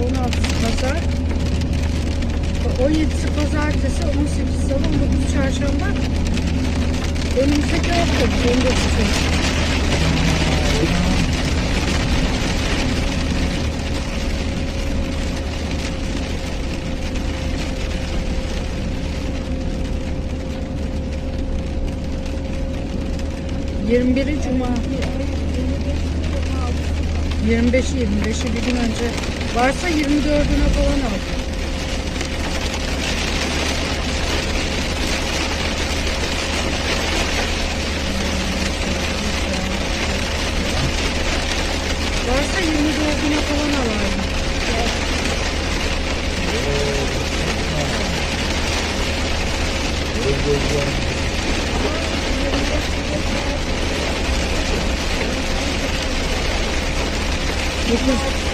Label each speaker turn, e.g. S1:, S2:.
S1: 16'sı pazar. 17'si pazartesi, 18 salı, 19 çarşamba. Önümüzdeki hafta da tutuyor. Yirmi biri Cuma. 25 25'i bir gün önce varsa 24'üne falan al. Varsa 24'üne falan alayım. 不。